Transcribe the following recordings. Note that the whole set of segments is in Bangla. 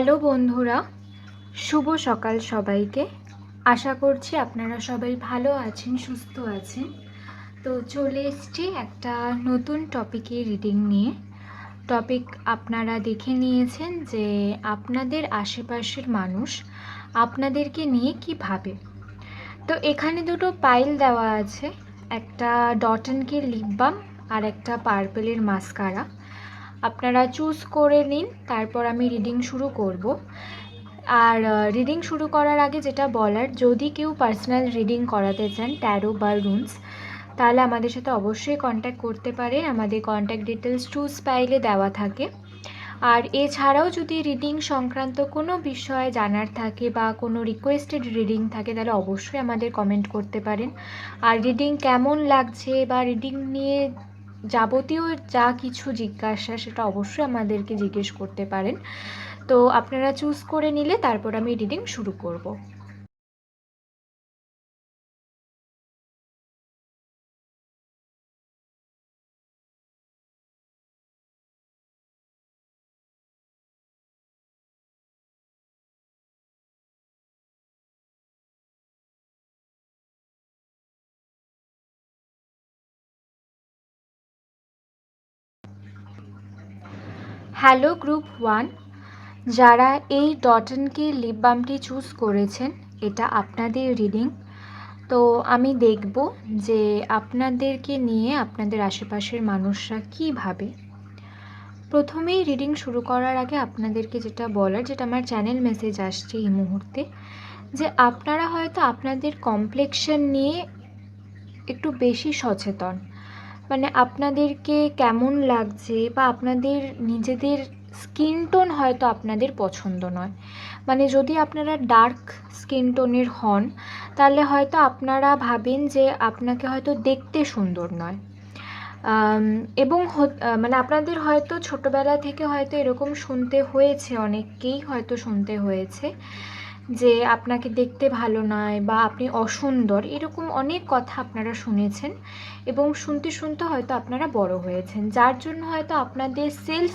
হ্যালো বন্ধুরা, শুভ সকাল সবাইকে। আশা করছি আপনারা সবাই ভালো আছেন, সুস্থ আছেন। তো চলে এসছি একটা নতুন টপিকে রিডিং নিয়ে। টপিক আপনারা দেখে নিয়েছেন যে আপনাদের আশেপাশের মানুষ আপনাদেরকে নিয়ে কি ভাবে। তো এখানে দুটো পাইল দেওয়া আছে, একটা ডটনকে লিপ বাম আর একটা পার্পেলের মাস্কারা আপনারা চুজ করে নিন, তারপর আমি রিডিং শুরু করব। আর রিডিং শুরু করার আগে যেটা বলার, যদি কেউ পার্সোনাল রিডিং করাতে চান ট্যারো বা রুনস তাহলে আমাদের সাথে অবশ্যই কন্ট্যাক্ট করতে পারেন আমাদের কন্ট্যাক্ট ডিটেলস চুজ পাইলে দেওয়া থাকে। আর এছাড়াও যদি রিডিং সংক্রান্ত কোনো বিষয়ে জানার থাকে বা কোনো রিকোয়েস্টেড রিডিং থাকে, তাহলে অবশ্যই আমাদের কমেন্ট করতে পারেন। আর রিডিং কেমন লাগছে বা রিডিং নিয়ে যাবতীয় যা কিছু জিজ্ঞাসা, সেটা অবশ্যই আমাদেরকে জিজ্ঞেস করতে পারেন। তো আপনারা চুজ করে নিলে তারপর আমি রিডিং শুরু করব। হ্যালো গ্রুপ ওয়ান, যারা এই ডটনকে লিপ বামটি চুজ করেছেন, এটা আপনাদের রিডিং। তো আমি দেখব যে আপনাদেরকে নিয়ে আপনাদের আশেপাশের মানুষরা কী ভাবে। প্রথমেই রিডিং শুরু করার আগে আপনাদেরকে যেটা বলার, যেটা আমার চ্যানেল মেসেজ আসছে এই মুহূর্তে, যে আপনারা হয়তো আপনাদের কমপ্লেকশন নিয়ে একটু বেশি সচেতন। মানে আপনাদেরকে কেমন লাগছে বা আপনাদের নিজেদের স্কিন টোন হয়তো আপনাদের পছন্দ নয়। মানে যদি আপনারা ডার্ক স্কিন টোনের হন, তাহলে হয়তো আপনারা ভাবেন যে আপনাকে হয়তো দেখতে সুন্দর নয়। এবং মানে আপনাদের হয়তো ছোটোবেলা থেকে হয়তো এরকম শুনতে হয়েছে, অনেককেই হয়তো শুনতে হয়েছে। যে আপনাকে দেখতে ভালো নয় বা আপনি অসুন্দর, এরকম অনেক কথা আপনারা শুনেছেন এবং শুনতে শুনতে হয়তো আপনারা বড় হয়েছেন, যার জন্য হয়তো আপনাদের সেলফ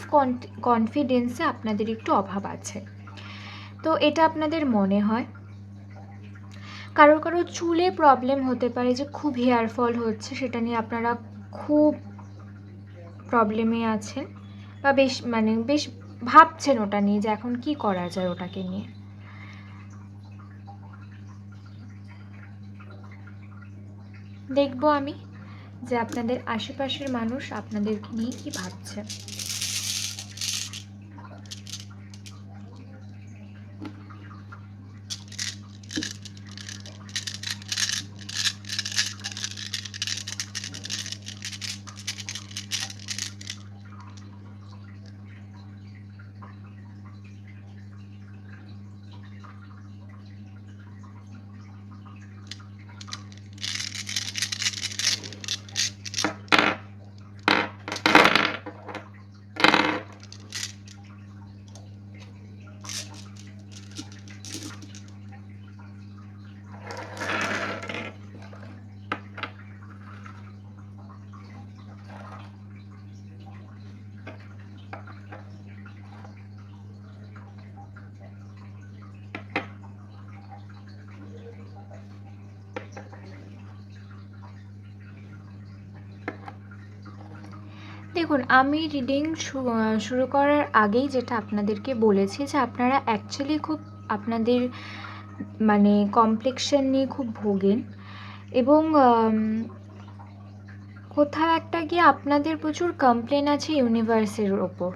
কনফিডেন্সে আপনাদের একটু অভাব আছে। তো এটা আপনাদের মনে হয়? কারোর কারও চুলে প্রবলেম হতে পারে যে খুব হেয়ার ফল হচ্ছে, সেটা নিয়ে আপনারা খুব প্রবলেমে আছেন বা বেশ মানে বেশ ভাবছেন ওটা নিয়ে যে এখন কি করা যায় ওটাকে নিয়ে। দেখব আমি যে আপনাদের আশেপাশের মানুষ আপনাদের নিয়ে কী ভাবছে। দেখুন, আমি রিডিং শুরু করার আগেই যেটা আপনাদেরকে বলেছি যে আপনারা অ্যাকচুয়ালি খুব আপনাদের মানে কমপ্লেকশন নিয়ে খুব ভোগেন এবং কোথাও একটা গিয়ে আপনাদের প্রচুর কমপ্লেন আছে ইউনিভার্সের ওপর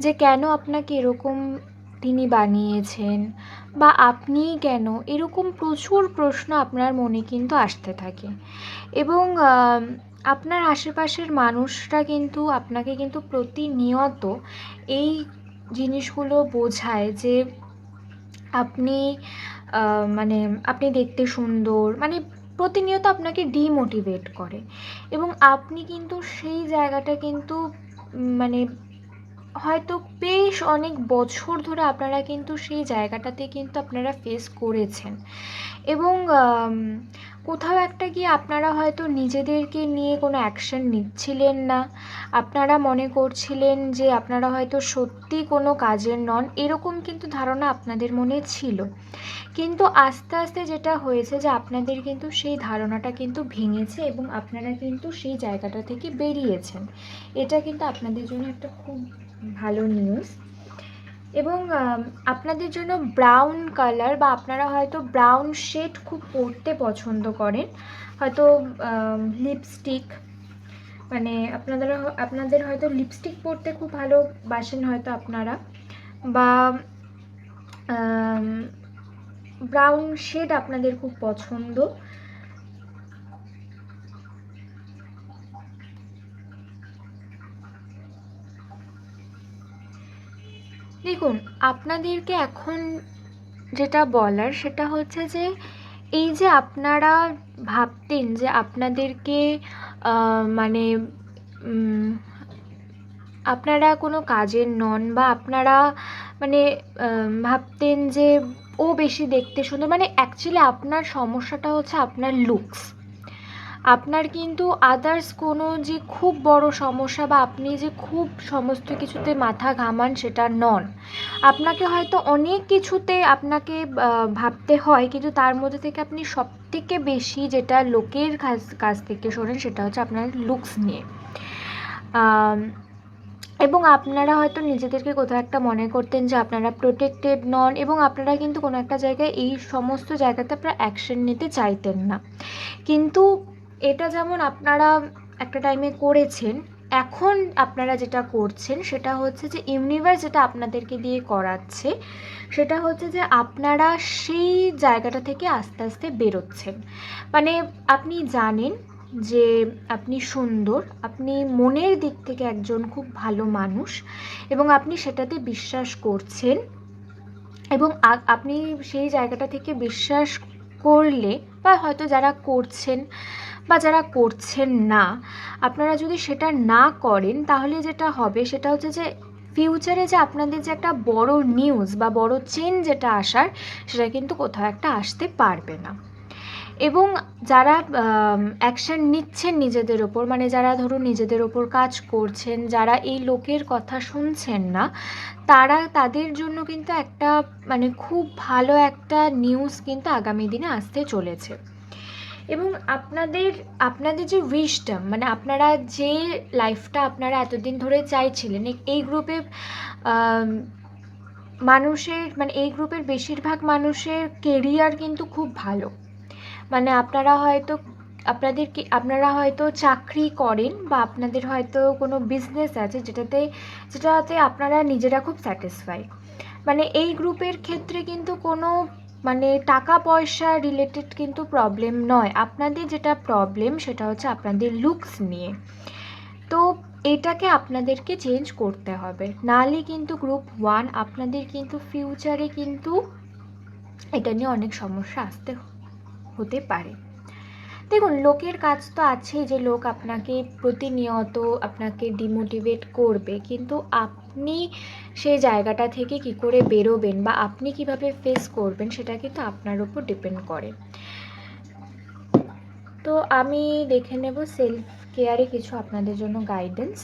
যে কেন আপনাকে এরকম তিনি বানিয়েছেন বা আপনি কেন এরকম প্রচুর প্রশ্ন আপনার মনে কিন্তু আসতে থাকে এবং আপনার আশেপাশের মানুষরা কিন্তু, আপনাকে কিন্তু প্রতিনিয়ত এই জিনিসগুলো বোঝায় যে আপনি মানে আপনি দেখতে সুন্দর মানে প্রতিনিয়ত আপনাকে ডিমোটিভেট করে। এবং আপনি কিন্তু সেই জায়গাটা কিন্তু মানে হয়তো বেশ অনেক বছর ধরে আপনারা কিন্তু সেই জায়গাটাতে কিন্তু আপনারা ফেস করেছেন। এবং কোথাও একটা গিয়ে আপনারা হয়তো নিজেদেরকে নিয়ে কোনো অ্যাকশন নিচ্ছিলেন না। আপনারা মনে করছিলেন যে আপনারা হয়তো সত্যি কোনো কাজের নন, এরকম কিন্তু ধারণা আপনাদের মনে ছিল। কিন্তু আস্তে আস্তে যেটা হয়েছে যে আপনাদের কিন্তু সেই ধারণাটা কিন্তু ভেঙেছে এবং আপনারা কিন্তু সেই জায়গাটা থেকে বেরিয়েছেন। এটা কিন্তু আপনাদের জন্য একটা খুব ভালো নিউজ এবং আপনাদের জন্য ব্রাউন কালার বা আপনারা হয়তো ব্রাউন শেড খুব পরতে পছন্দ করেন। হয়তো লিপস্টিক মানে আপনাদের আপনাদের হয়তো লিপস্টিক পরতে খুব ভালোবাসেন হয়তো আপনারা। বা ব্রাউন শেড আপনাদের খুব পছন্দ। দেখুন, আপনাদেরকে এখন যেটা বলার সেটা হচ্ছে যে, এই যে আপনারা ভাবতেন যে আপনাদেরকে মানে আপনারা কোনো কাজের নন বা আপনারা মানে ভাবতেন যে ও বেশি দেখতে সুন্দর মানে অ্যাকচুয়ালি আপনার সমস্যাটা হচ্ছে আপনার লুকস আপনার কিন্তু আদার্স কোনো যে খুব বড় সমস্যা বা আপনি যে খুব সমস্ত কিছুতে মাথা ঘামান সেটা নন। আপনাকে হয়তো অনেক কিছুতে আপনাকে ভাবতে হয়, কিন্তু তার মধ্যে থেকে আপনি সবথেকে বেশি যেটা লোকের কাছ কাছ থেকে শোনেন সেটা হচ্ছে আপনার লুকস নিয়ে। এবং আপনারা হয়তো নিজেদেরকে কোথাও একটা মনে করতেন যে আপনারা প্রোটেক্টেড নন এবং আপনারা কিন্তু কোনো একটা জায়গায় এই সমস্ত জায়গাতে আপনারা অ্যাকশন নিতে চাইতেন না। কিন্তু এটা যেমন আপনারা একটা টাইমে করেছেন, এখন আপনারা যেটা করছেন সেটা হচ্ছে যে ইউনিভার্স যেটা আপনাদেরকে দিয়ে করাচ্ছে, সেটা হচ্ছে যে আপনারা সেই জায়গাটা থেকে আস্তে আস্তে বেরোচ্ছেন। মানে আপনি জানেন যে আপনি সুন্দর, আপনি মনের দিক থেকে একজন খুব ভালো মানুষ এবং আপনি সেটাতে বিশ্বাস করছেন এবং আপনি সেই জায়গাটা থেকে বিশ্বাস করলে বা হয়তো যারা করছেন বা যারা করছেন না, আপনারা যদি সেটা না করেন, তাহলে যেটা হবে সেটা হচ্ছে যে ফিউচারে যে আপনাদের যে একটা বড় নিউজ বা বড় চেঞ্জ যেটা আসার, সেটা কিন্তু কোথাও একটা আসতে পারবে না। এবং যারা অ্যাকশান নিচ্ছেন নিজেদের ওপর মানে যারা ধরুন নিজেদের ওপর কাজ করছেন, যারা এই লোকের কথা শুনছেন না, তারা তাদের জন্য কিন্তু একটা মানে খুব ভালো একটা নিউজ কিন্তু আগামী দিনে আসতে চলেছে। এবং আপনাদের আপনাদের যে উইশটা মানে আপনারা যে লাইফটা আপনারা এতদিন ধরে চাইছিলেন, এই গ্রুপে মানুষের মানে এই গ্রুপের বেশিরভাগ মানুষের কেরিয়ার কিন্তু খুব ভালো। মানে আপনারা হয়তো আপনাদের কি আপনারা হয়তো চাকরি করেন বা আপনাদের হয়তো কোনো বিজনেস আছে যেটাতে যেটাতে আপনারা নিজেরা খুব স্যাটিসফাই মানে এই গ্রুপের ক্ষেত্রে কিন্তু কোনো মানে টাকা পয়সা রিলেটেড কিন্তু প্রবলেম নয়। আপনাদের যেটা প্রবলেম সেটা হচ্ছে আপনাদের লুকস নিয়ে। তো এটাকে আপনাদেরকে চেঞ্জ করতে হবে। নাহলে কিন্তু গ্রুপ ওয়ান আপনাদের কিন্তু ফিউচারে কিন্তু এটা নিয়ে অনেক সমস্যা আসতে হতে পারে। দেখুন, লোকের কাজ তো আছেই যে লোক আপনাকে প্রতিনিয়ত আপনাকে ডিমোটিভেট করবে, কিন্তু আপনি সেই জায়গাটা থেকে কি করে বেরোবেন বা আপনি কীভাবে ফেস করবেন সেটা কিন্তু আপনার উপর ডিপেন্ড করে। তো আমি দেখে নেব সেলফ কেয়ারে কিছু আপনাদের জন্য গাইডেন্স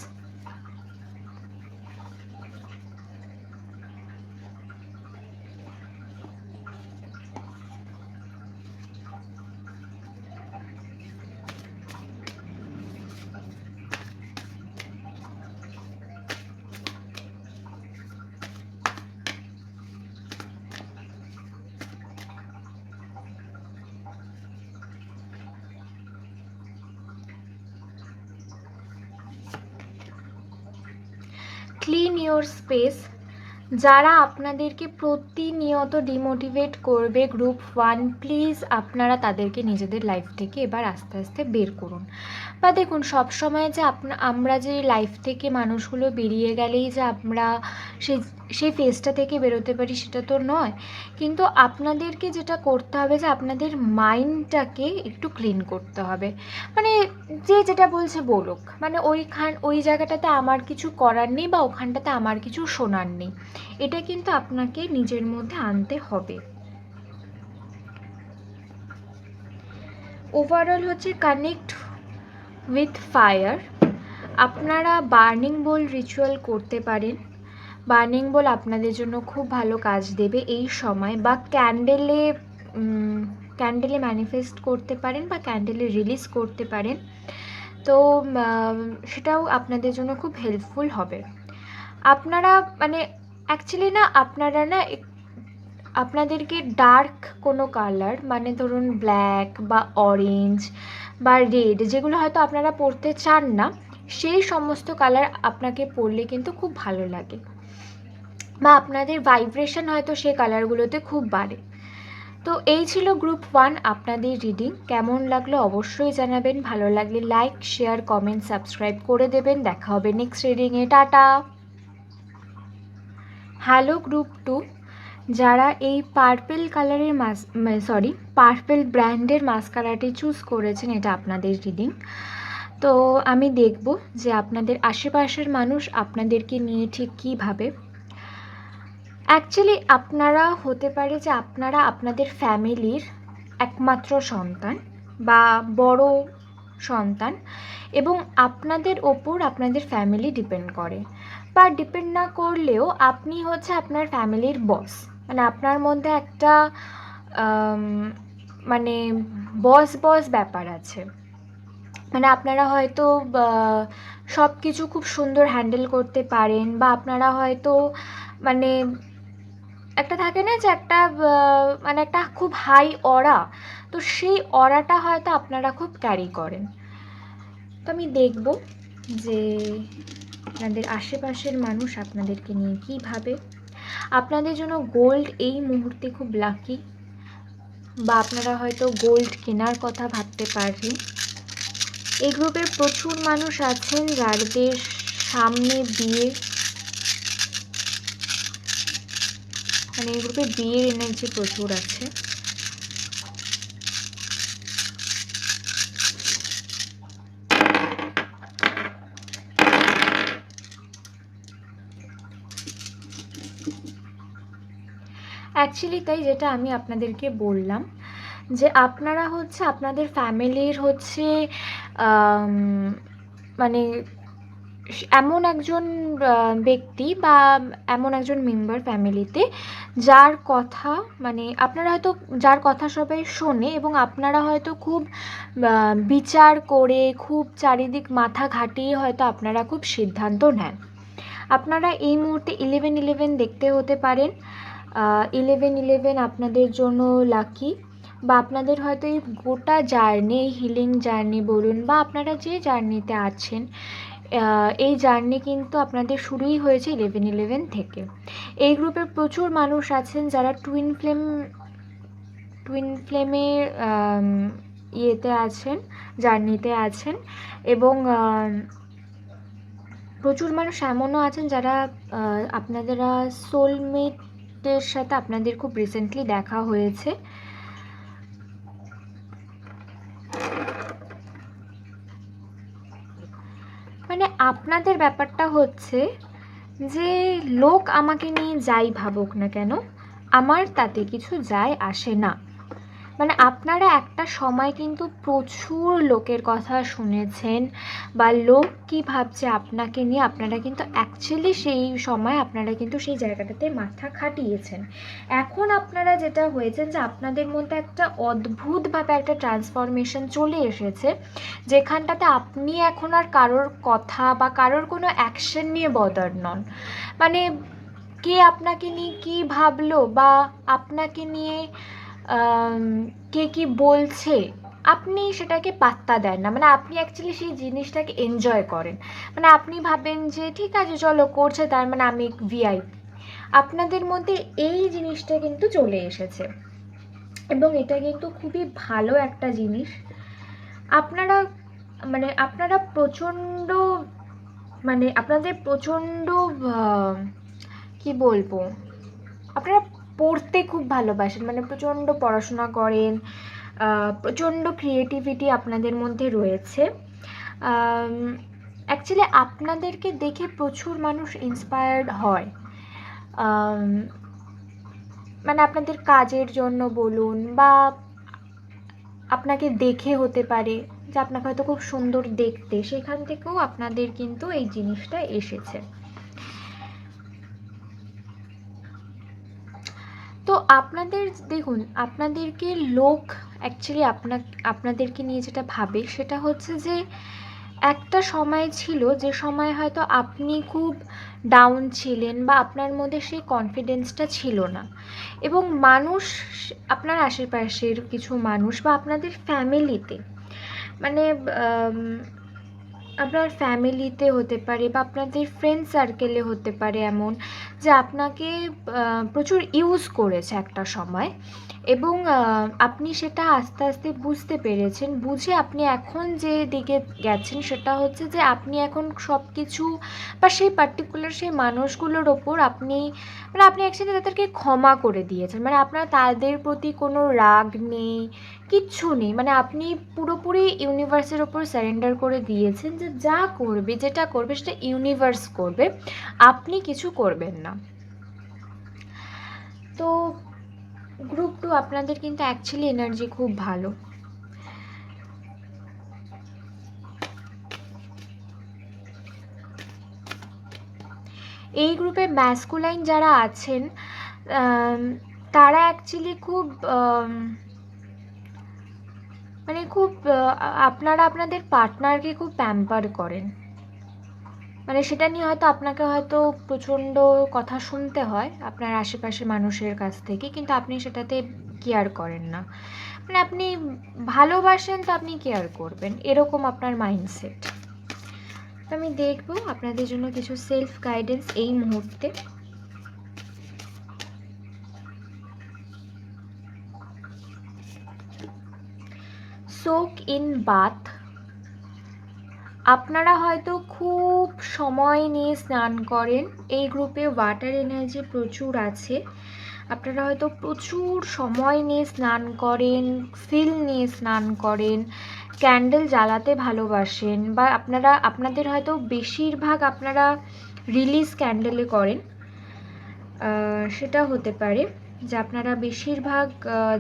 ক্লিন ইয়োর স্পেস যারা আপনাদেরকে প্রতিনিয়ত ডিমোটিভেট করবে গ্রুপ ওয়ান প্লিজ আপনারা তাদেরকে নিজেদের লাইফ থেকে এবার আস্তে আস্তে বের করুন। বা দেখুন সবসময় যে আপনা, আমরা যে লাইফ থেকে মানুষগুলো বেরিয়ে গেলেই যে আমরা সে সেই ফেজটা থেকে বেরোতে পারি সেটা তো নয়। কিন্তু আপনাদেরকে যেটা করতে হবে যে আপনাদের মাইন্ডটাকে একটু ক্লিন করতে হবে। মানে যে যেটা বলছে বলুক। মানে ওইখান, ওই জায়গাটাতে আমার কিছু করার নেই বা ওখানটাতে আমার কিছু শোনার নেই। এটা কিন্তু আপনাকে নিজের মধ্যে আনতে হবে। ওভারঅল হচ্ছে কানেক্ট উইথ ফায়ার। আপনারা বার্নিং বোল রিচুয়াল করতে পারেন। বার্নিং বোল আপনাদের জন্য খুব ভালো কাজ দেবে এই সময় বা ক্যান্ডেলে ক্যান্ডেলে ম্যানিফেস্ট করতে পারেন বা ক্যান্ডেলে রিলিজ করতে পারেন। তো সেটাও আপনাদের জন্য খুব হেল্পফুল হবে। আপনারা মানে অ্যাকচুয়ালি না, আপনারা না আপনাদেরকে ডার্ক কোনো কালার মানে ধরুন ব্ল্যাক বা অরেঞ্জ বা রেড যেগুলো হয়তো আপনারা পরতে চান না, সেই সমস্ত কালার আপনাকে পরলে কিন্তু খুব ভালো লাগে। বা আপনাদের ভাইব্রেশন হয়তো সেই কালারগুলোতে খুব বাড়ে। তো এই ছিল গ্রুপ ওয়ান আপনাদের রিডিং কেমন লাগল অবশ্যই জানাবেন। ভালো লাগলে লাইক শেয়ার কমেন্ট সাবস্ক্রাইব করে দেবেন। দেখা হবে নেক্সট রিডিংয়ে টাটা! হ্যালো গ্রুপ টু যারা এই পার্পেল কালারের মাস সরি পার্পেল ব্র্যান্ডের মাস্কারাটি চুজ করেছেন, এটা আপনাদের রিডিং তো আমি দেখব যে আপনাদের আশেপাশের মানুষ আপনাদেরকে নিয়ে ঠিক কীভাবে। অ্যাকচুয়ালি আপনারা হতে পারে যে আপনারা আপনাদের ফ্যামিলির একমাত্র সন্তান বা বড় সন্তান এবং আপনাদের ওপর আপনাদের ফ্যামিলি ডিপেন্ড করে। বা ডিপেন্ড না করলেও আপনি হচ্ছে আপনার ফ্যামিলির বস মানে আপনার মধ্যে একটা মানে বস বস ব্যাপার আছে। মানে আপনারা হয়তো সব কিছু খুব সুন্দর হ্যান্ডেল করতে পারেন বা আপনারা হয়তো মানে একটা থাকে না যে একটা মানে একটা খুব হাই অরা, তো সেই অরাটা হয়তো আপনারা খুব ক্যারি করেন। তো আমি দেখব যে, আপনাদের আশেপাশের মানুষ আপনাদেরকে নিয়ে কী ভাবে আপনাদের জন্য গোল্ড এই মুহূর্তে খুব লাকি বা আপনারা হয়তো গোল্ড কেনার কথা ভাবতে পারবেন। এই গ্রুপের প্রচুর মানুষ আছেন যাদের সামনে বিয়ে। মানে এই গ্রুপে বিয়ের এনার্জি প্রচুর আছে। অ্যাকচুয়ালি তাই যেটা আমি আপনাদেরকে বললাম যে আপনারা হচ্ছে আপনাদের ফ্যামিলির হচ্ছে মানে এমন একজন ব্যক্তি বা এমন একজন মেম্বার ফ্যামিলিতে যার কথা মানে আপনারা হয়তো যার কথা সবাই শোনে এবং আপনারা হয়তো খুব বিচার করে খুব চারিদিক মাথা ঘাটিয়ে হয়তো আপনারা খুব সিদ্ধান্ত নেন। আপনারা এই মুহূর্তে ইলেভেন ইলেভেন দেখতে হতে পারেন। ইলেভেন ইলেভেন আপনাদের জন্য লাকি বা আপনাদের হয়তো এই গোটা জার্নি হিলিং জার্নি বলুন বা আপনারা যে জার্নিতে আছেন এই জার্নি কিন্তু আপনাদের শুরুই হয়েছে ইলেভেন ইলেভেন থেকে। এই গ্রুপে প্রচুর মানুষ আছেন যারা টুইন ফ্লেম টুইন ফ্লেমের ইয়েতে আছেন জার্নিতে আছেন এবং প্রচুর মানুষ এমনও আছেন যারা আপনাদের সোলমেটের সাথে আপনাদের খুব রিসেন্টলি দেখা হয়েছে। মানে আপনাদের ব্যাপারটা হচ্ছে যে লোক আমাকে নিয়ে যাই ভাবুক না কেন, আমার তাতে কিছু যায় আসে না। মানে আপনারা একটা সময় কিন্তু প্রচুর লোকের কথা শুনেছেন বা লোক কী ভাবছে আপনাকে নিয়ে, আপনারা কিন্তু অ্যাকচুয়ালি সেই সময় আপনারা কিন্তু সেই জায়গাটাতে মাথা খাটিয়েছেন। এখন আপনারা যেটা হয়েছেন যে আপনাদের মধ্যে একটা অদ্ভুতভাবে একটা ট্রান্সফরমেশন চলে এসেছে, যেখানটাতে আপনি এখন আর কারোর কথা বা কারোর কোনো অ্যাকশন নিয়ে বদার নন। মানে কে আপনাকে নিয়ে কী ভাবলো বা আপনাকে নিয়ে কে কী বলছে, আপনি সেটাকে পাত্তা দেন না। মানে আপনি অ্যাকচুয়ালি সেই জিনিসটাকে এনজয় করেন। মানে আপনি ভাবেন যে, ঠিক আছে, চলো, করছে তার মানে আমি ভিআইপি আপনাদের মধ্যে এই জিনিসটা কিন্তু চলে এসেছে। এবং এটা কিন্তু খুবই ভালো একটা জিনিস। আপনারা মানে আপনারা প্রচণ্ড মানে আপনাদের প্রচণ্ড কি কি বলব? আপনারা পড়তে খুব ভালোবাসেন মানে প্রচণ্ড পড়াশোনা করেন প্রচণ্ড ক্রিয়েটিভিটি আপনাদের মধ্যে রয়েছে। অ্যাকচুয়ালি আপনাদেরকে দেখে প্রচুর মানুষ ইন্সপায়ার্ড হয়। মানে আপনাদের কাজের জন্য বলুন বা আপনাকে দেখে হতে পারে যে আপনাকে হয়তো খুব সুন্দর দেখতে, সেখান থেকেও আপনাদের কিন্তু এই জিনিসটা এসেছে। তো আপনাদের দেখুন, আপনাদেরকে লোক অ্যাকচুয়ালি আপনা আপনাদেরকে নিয়ে যেটা ভাবে সেটা হচ্ছে যে একটা সময় ছিল যে সময় হয়তো আপনি খুব ডাউন ছিলেন বা আপনার মধ্যে সেই কনফিডেন্সটা ছিল না। এবং মানুষ, আপনার আশেপাশের কিছু মানুষ বা আপনাদের ফ্যামিলিতে মানে আপনার ফ্যামিলিতে হতে পারে বা আপনাদের ফ্রেন্ড সার্কেলে হতে পারে এমন যে আপনাকে প্রচুর ইউজ করেছে একটা সময় এবং আপনি সেটা আস্তে আস্তে বুঝতে পেরেছেন। বুঝে আপনি এখন যে দিকে গেছেন সেটা হচ্ছে যে আপনি এখন সব কিছু বা সেই পার্টিকুলার সেই মানুষগুলোর ওপর আপনি মানে আপনি অ্যাকচুয়ালি তাদেরকে ক্ষমা করে দিয়েছেন। মানে আপনার তাদের প্রতি কোনো রাগ নেই, কিচ্ছু নেই। মানে আপনি পুরোপুরি ইউনিভার্সের ওপর সারেন্ডার করে দিয়েছেন যে যা করবে, যেটা করবে সেটা ইউনিভার্স করবে। আপনি কিছু করবেন না। তো গ্রুপ টু আপনাদের কিন্তু অ্যাকচুয়ালি এনার্জি খুব ভালো। এই গ্রুপে ম্যাসকুলাইন যারা আছেন তারা অ্যাকচুয়ালি খুব মানে খুব আপনারা আপনাদের পার্টনারকে খুব প্যাম্পার করেন। মানে সেটা নিয়ে হয়তো আপনাকে হয়তো প্রচণ্ড কথা শুনতে হয় আপনার আশেপাশে মানুষের কাছ থেকে, কিন্তু আপনি সেটাতে কেয়ার করেন না। মানে আপনি ভালোবাসেন তো আপনি কেয়ার করবেন, এরকম আপনার মাইন্ডসেট তো আমি দেখব আপনাদের জন্য কিছু সেলফ গাইডেন্স এই মুহূর্তে। সোক ইন বাথ আপনারা হয়তো খুব সময় নিয়ে স্নান করেন। এই গ্রুপে ওয়াটার এনার্জি প্রচুর আছে। আপনারা হয়তো প্রচুর সময় নিয়ে স্নান করেন ফিল নিয়ে স্নান করেন ক্যান্ডেল জ্বালাতে ভালোবাসেন বা আপনারা, আপনাদের হয়তো বেশিরভাগ আপনারা রিলিজ ক্যান্ডেলে করেন। সেটা হতে পারে। যে আপনারা বেশিরভাগ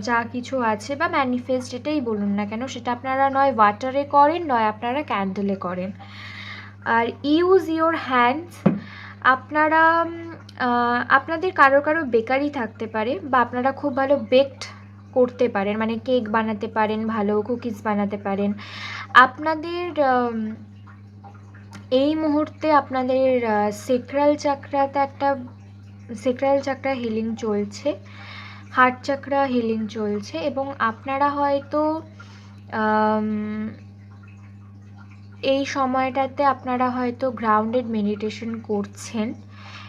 যা কিছু আছে বা ম্যানিফেস্ট যেটাই বলুন না কেন, সেটা আপনারা নয় ওয়াটারে করেন, নয় আপনারা ক্যান্ডেলে করেন। আর ইউজ ইওর হ্যান্ডস আপনারা আপনাদের কারও কারও বেকারি থাকতে পারে বা আপনারা খুব ভালো বেকড করতে পারেন মানে কেক বানাতে পারেন, ভালো কুকিজ বানাতে পারেন। আপনাদের এই মুহূর্তে আপনাদের সেক্রাল চাকরাতে একটা সেক্রাল চাকরা হিলিং চলছে হার্ট চাকরা হিলিং চলছে এবং আপনারা হয়তো এই সময়টাতে আপনারা হয়তো গ্রাউন্ডেড মেডিটেশন করছেন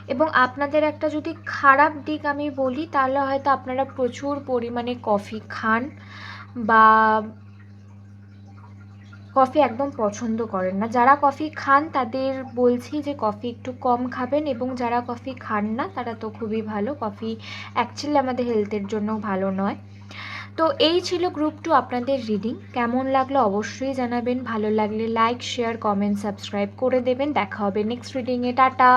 এবং আপনাদের একটা যদি খারাপ দিক আমি বলি, তাহলে হয়তো আপনারা প্রচুর পরিমাণে কফি খান বা কফি একদম পছন্দ করেন না। যারা কফি খান, তাদের বলছি যে কফি একটু কম খাবেন এবং যারা কফি খান না, তারা তো খুবই ভালো। কফি অ্যাকচুয়ালি আমাদের হেলথের জন্য ভালো নয়। তো এই ছিল গ্রুপ টু আপনাদের রিডিং কেমন লাগল অবশ্যই জানাবেন। ভালো লাগলে লাইক শেয়ার কমেন্ট সাবস্ক্রাইব করে দেবেন। দেখা হবে নেক্সট রিডিংয়ে টাটা!